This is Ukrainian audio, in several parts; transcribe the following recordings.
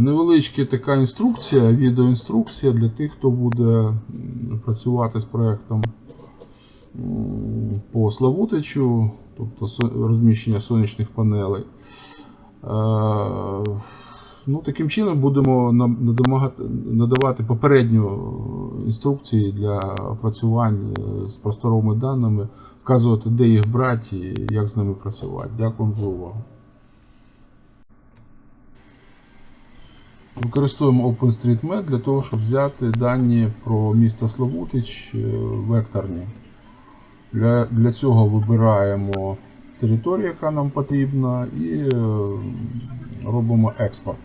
Невеличка така інструкція, відеоінструкція для тих, хто буде працювати з проєктом по Славутичу, тобто розміщення сонячних панелей. Е, Ну, таким чином будемо надавати попередньо інструкції для опрацювань е, з просторовими даними, вказувати, де їх брати і як з ними працювати. Дякую за увагу. Використовуємо OpenStreetMap для того, щоб взяти дані про місто Славутич е, векторні. Для, для цього вибираємо територію, яка нам потрібна, і е, робимо експорт.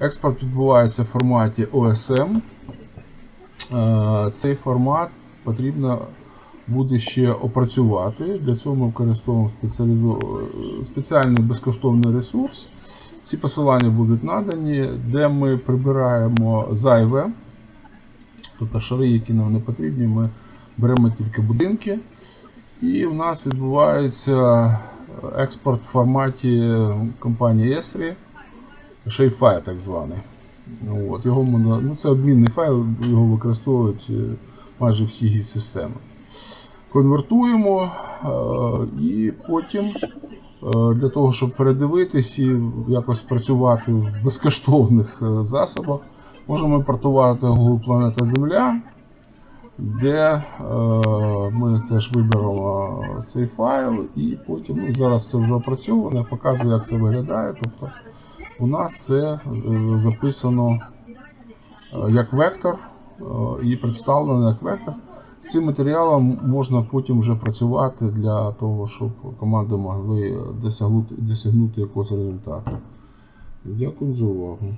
Експорт відбувається в форматі OSM. Е, Цей формат потрібно буде ще опрацювати. Для цього ми використовуємо спеціальний безкоштовний ресурс. Ці посилання будуть надані, де ми прибираємо зайве, тобто шари, які нам не потрібні, ми беремо тільки будинки. І в нас відбувається експорт в форматі компанії ESRI, shapefile так званий. От, його можна, ну, це обмінний файл, його використовують е, майже всі системи. Конвертуємо і потім е, для того, щоб передивитись і якось працювати в безкоштовних е, засобах, можемо імпортувати Google Планета Земля, де е, ми теж виберемо цей файл, і потім ну, зараз це вже опрацьовано, я показую, як це виглядає. Тобто у нас це е, записано е, як вектор е, і представлено як вектор. Цим матеріалом можна потім вже працювати для того, щоб команди могли досягнути, досягнути якогось результату. Дякую за увагу.